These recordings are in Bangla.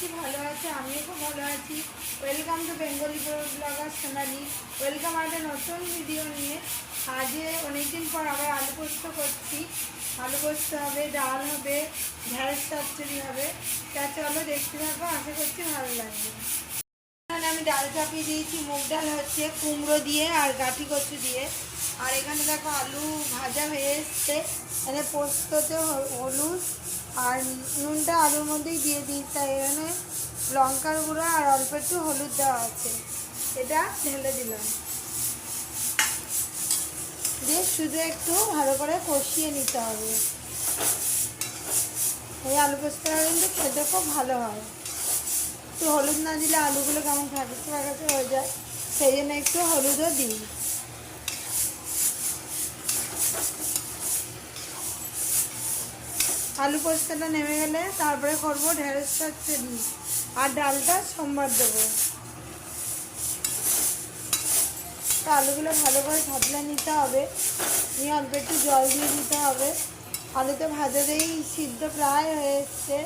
করছি ভালো আছে, আমিও খুব ভালো আছি। Welcome to Bengali blogger Sonali welcome একটা নতুন ভিডিও নিয়ে। আজকে অনেকদিন পর আবার আলু পোস্ত করছি। আলু পোস্ত হবে, ডাল হবে ঢ্যাঁড়স চচ্চড়ি হবে। তা চলো দেখতে থাকব আশা করছি ভালো লাগবে। এখানে আমি ডাল চাপিয়ে দিয়েছি, মুগ ডাল হচ্ছে কুমড়ো দিয়ে আর গাঠি কচু দিয়ে। আর এখানে দেখো আলু ভাজা হয়ে এসছে। এখানে পোস্ততে হলুদ আর নুনটা আলুর মধ্যেই দিয়ে দিই তাই এখানে লঙ্কার গুঁড়ো আর অল্প একটু হলুদ দেওয়া আছে। এটা ঢেলে দিলাম। দিয়ে শুধু একটু ভালো করে কষিয়ে নিতে হবে। এই আলু পোস্তটা কিন্তু খেতে খুব ভালো হয়। একটু হলুদ না দিলে আলুগুলো কেমন ফ্যাকাশে ফ্যাকাশে হয়ে যায়, সেই জন্য একটু হলুদও দিই। আলু পোস্তটা নেমে গেলে তারপরে করব ঢেঁড়স চচ্চড়ি আর ডালটা সোমবার দেবো। আলুগুলো ভালো করে থাপলে নিতে হবে। নিয়ে অল্প একটু জল দিয়ে দিতে হবে। আলুতে ভাজাতেই সিদ্ধ প্রায় হয়ে এসছে।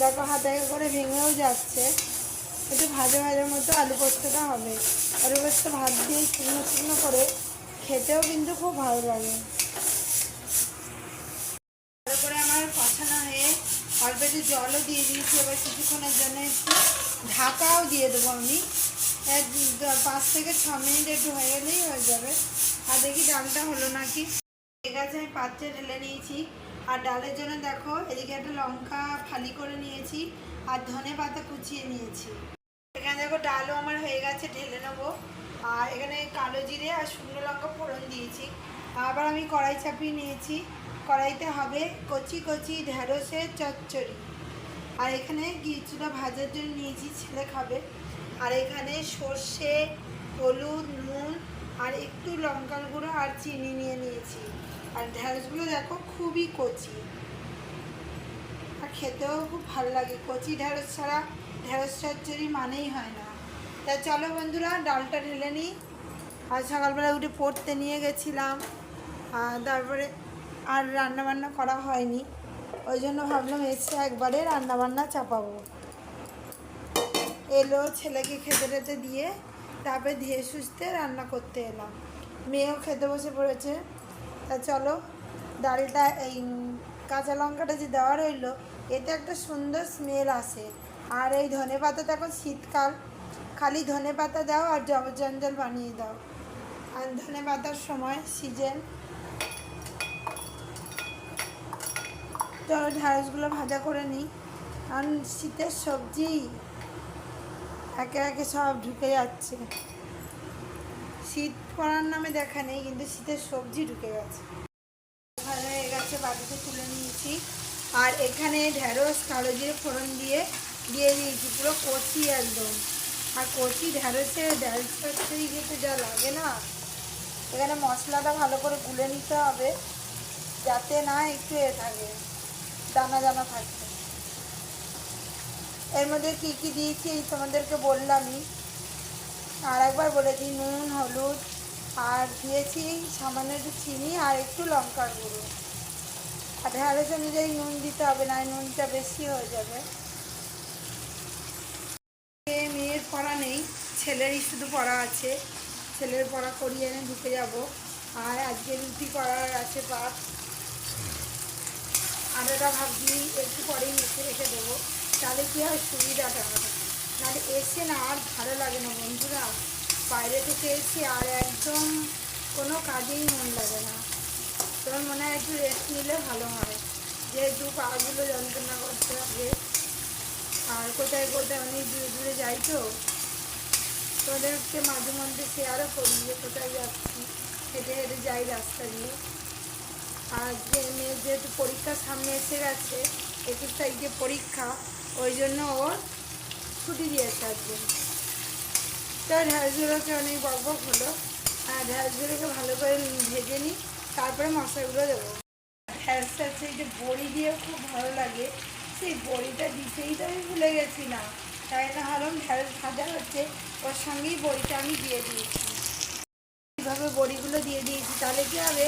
দেখো হাতে করে ভেঙেও যাচ্ছে। একটু ভাজা ভাজার মতো আলু পোস্তটা হবে। আলু পোস্ত ভাত দিয়ে শুকনো শুকনো করে খেতেও কিন্তু খুব ভালো লাগে ভালো করে আমার কষানো হয়ে একটু জলও দিয়ে দিয়েছি, এবার কিছুক্ষণের জন্য একটু ঢাকাও দিয়ে দেবো আমি। পাঁচ থেকে ছ মিনিট একটু হয়ে গেলেই হয়ে যাবে। আর দেখি ডালটা হলো নাকি। ঠিক আছে, আমি পাত্রে ঢেলে নিয়েছি। আর ডালের জন্য দেখো, এদিকে একটা লঙ্কা ফালি করে নিয়েছি আর ধনে পাতা কুচিয়ে নিয়েছি। এখানে দেখো ডালও আমার হয়ে গেছে, ঢেলে নেব। আর এখানে কালো জিরে আর শুকনো লঙ্কা ফোড়ন দিয়েছি। আবার আমি কড়াই চাপিয়ে নিয়েছি। কড়াইতে হবে কচি কচি ঢেঁড়সের চচ্চড়ি। আর এখানে কিছুটা ভাজার জন্য নিয়েছি, ছেলে খাবে। আর এখানে সর্ষে, হলুদ, নুন আর একটু লঙ্কার গুঁড়ো আর চিনি নিয়ে নিয়েছি। আর ঢ্যাঁড়সগুলো দেখো খুবই কচি। আর খেতেও খুব ভালো লাগে। কচি ঢ্যাঁড়স ছাড়া ঢ্যাঁড়স চচ্চড়ি মানেই হয় না। তা চলো বন্ধুরা, ডালটা ঢেলে নিই। আর সকালবেলা উঠে পড়তে নিয়ে গেছিলাম। তারপরে আর রান্না বান্না করা হয়নি। ওই জন্য ভাবলাম এসে একবারে রান্না বান্না চাপাবো। এলো ছেলেকে খেতে টেতে দিয়ে, তারপরে ধীরে সুস্থে রান্না করতে এলাম। মেয়েও খেতে বসে পড়েছে। তা চলো ডালটা এই কাঁচা লঙ্কাটা যে দেওয়া রইল, এতে একটা সুন্দর স্মেল আসে। আর এই ধনে পাতা এখন শীতকাল। খালি ধনে পাতা দাও আর জবরজঞ্জল বানিয়ে দাও। আর ধনে পাতার সময় সিজন চলো ঢ্যাঁড়সগুলো ভাজা করে নিই। কারণ শীতের সবজি একে একে সব ঢুকে যাচ্ছে। শীত পড়ার নামে দেখা নেই, কিন্তু শীতের সবজি ঢুকে গেছে। ভালো হয়ে গেছে বাড়িতে তুলে নিয়েছি। আর এখানে ঢ্যাঁড়স কালো জিরে ফোড়ন দিয়ে দিয়ে দিয়েছি, পুরো কচি একদম। আর কচি ঢ্যাঁড়সে ঢ্যাঁড়স খেতে যা লাগে না, এখানে মশলাটা ভালো করে গুলে নিতে হবে, যাতে না একটু এ থাকে। দানা দানা থাকে এর মধ্যে কী কী দিয়েছি এই তোমাদেরকে বললামই। আর একবার বলে দিই, নুন, হলুদ, আর দিয়েছি সামান্য একটু চিনি আর একটু লঙ্কার গুঁড়ো। আর ঢ্যাঁড়স অনুযায়ী নুন দিতে হবে, না নুনটা বেশি হয়ে যাবে। মেয়ের পড়া নেই, ছেলেরই শুধু পড়া আছে। ছেলের পড়া করিয়ে এনে ঢুকে যাব। আর আজকে রুটি করার আছে পাত আটাটা ভাবছি একটু পরেই মেখে রেখে দেবো। তাহলে কী হয়? সুবিধাটা হবে। নাহলে এসে না আর ভালো লাগে না বন্ধুরা। বাইরে থেকে এসে আর একদম কোনো কাজেই মন লাগে না। তোমার মনে হয় একটু রেস্ট নিলে ভালো হয় যেহেতু পাগুলো যন্ত্রণা করতে হবে আর কোথায় কোথায় অনেক দূরে দূরে যাই তো। তোদেরকে মাঝে মধ্যে শেয়ারও করি যে কোথায় যাচ্ছি। হেঁটে হেঁটে যাই রাস্তা দিয়ে। যে মেয়ের যেহেতু পরীক্ষা সামনে এসে গেছে একুশ তারিখে পরীক্ষা, ওই জন্য ওর ছুটি দিয়েছে আজকে। তো ঢ্যাঁড়সগুলোকে অনেক বক বক হলো। আর ঢ্যাঁড়সগুলোকে ভালো করে ভেজে নিই, তারপরে মশলাগুলো দেবো। ঢ্যাঁড়সটা হচ্ছে যে বড়ি দিয়ে খুব ভালো লাগে। সেই বড়িটা দিতেই তো আমি ভুলে গেছি না। তাই না হলাম ঢ্যাঁড়স ভাজা হচ্ছে, ওর সঙ্গেই বড়িটা আমি দিয়ে দিয়েছি। এইভাবে বড়িগুলো দিয়ে দিয়েছি, তাহলে কী হবে?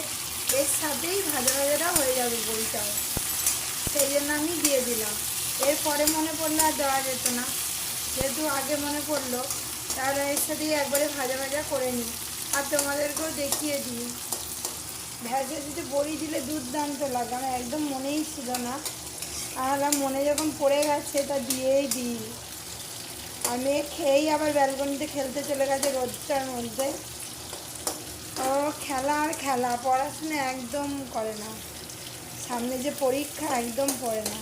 এর সাথেই ভাজা ভাজাটা হয়ে যাবে বড়িটাও সেই জন্য আমি দিয়ে দিলাম। এরপরে মনে পড়লে আর দেওয়া যেত না। যেহেতু আগে মনে পড়ল, তাহলে এর সাথেই একবারে ভাজা ভাজা করে নিই। আর তোমাদেরকেও দেখিয়ে দিই। ভেজা যদি বড়ি দিলে দুর্দান্ত লাগে, আমার একদম মনেই ছিল না। আর মনে যখন পড়ে গেছে, তা দিয়েই দিই। আর মেয়ে খেয়েই আবার ব্যালকনিতে খেলতে চলে গেছে রোদটার মধ্যে। ও, খেলা আর খেলা, পড়াশোনা একদম করে না। সামনে যে পরীক্ষা একদম পড়ে না।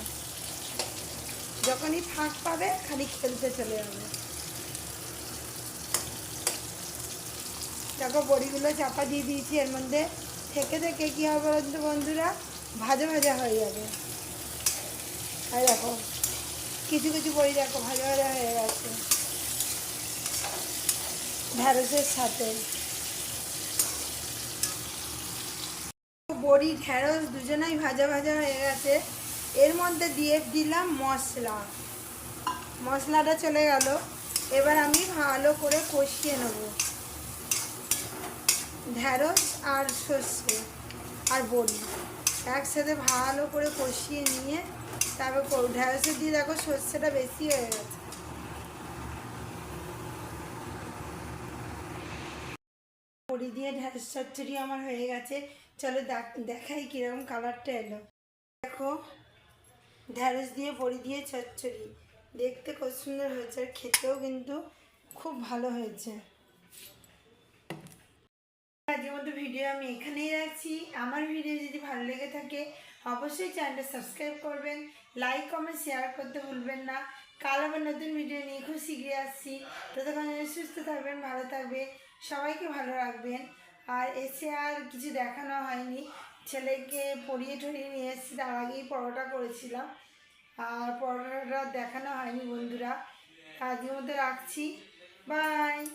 যখনই ফাঁক পাবে, খালি খেলতে চলে যাবে। দেখো, বড়িগুলো চাপা দিয়ে দিয়েছি, এর মধ্যে থেকে থেকে কী হবে বলতো বন্ধুরা? ভাজা ভাজা হয়ে যাবে। আর দেখো, কিছু কিছু বড়ি দেখো, ভাজা ভাজা হয়ে গেছে। ঢ্যাঁড়সের সাথে। বড়ি ঢ্যাঁড়স দুজনেই ভাজা ভাজা হয়ে গেছে। এর মধ্যে দিয়ে দিলাম মশলা। মশলাটা চলে গেল। এবার আমি ভালো করে কষিয়ে নেব। ঢ্যাঁড়স আর সর্ষে আর বড়ি। একসাথে ভালো করে কষিয়ে নিয়ে তারপর ঢ্যাঁড়সে দিয়ে দেখো সর্ষেটা বেশি হয়ে গেছে। বড়ি দিয়ে ঢ্যাঁড়স চচ্চড়ি আমার হয়ে গেছে। চলো দেখ- দেখাই কীরকম কালারটা এলো। দেখো ঢ্যাঁড়স দিয়ে বড়ি দিয়ে চচ্চড়ি। দেখতে খুব সুন্দর হয়েছে, আর খেতেও কিন্তু খুব ভালো হয়েছে। আজকের মতো ভিডিও আমি এখানেই রাখছি। আমার ভিডিও যদি ভালো লেগে থাকে, অবশ্যই চ্যানেলটা সাবস্ক্রাইব করবেন লাইক কমেন্ট শেয়ার করতে ভুলবেন না। কাল আবার নতুন ভিডিও নিয়ে খুব শীঘ্রই আসছি। ততক্ষণ সুস্থ থাকবেন, ভালো থাকবে সবাইকে ভালো রাখবেন। আর এসে আর কিছু দেখানো হয়নি। ছেলেকে পড়িয়ে টড়িয়ে নিয়ে এসেছি, তার আগেই পরোটা করেছিলাম। আর পরোটাটা দেখানো হয়নি বন্ধুরা। আজকের মধ্যে রাখছি। বাই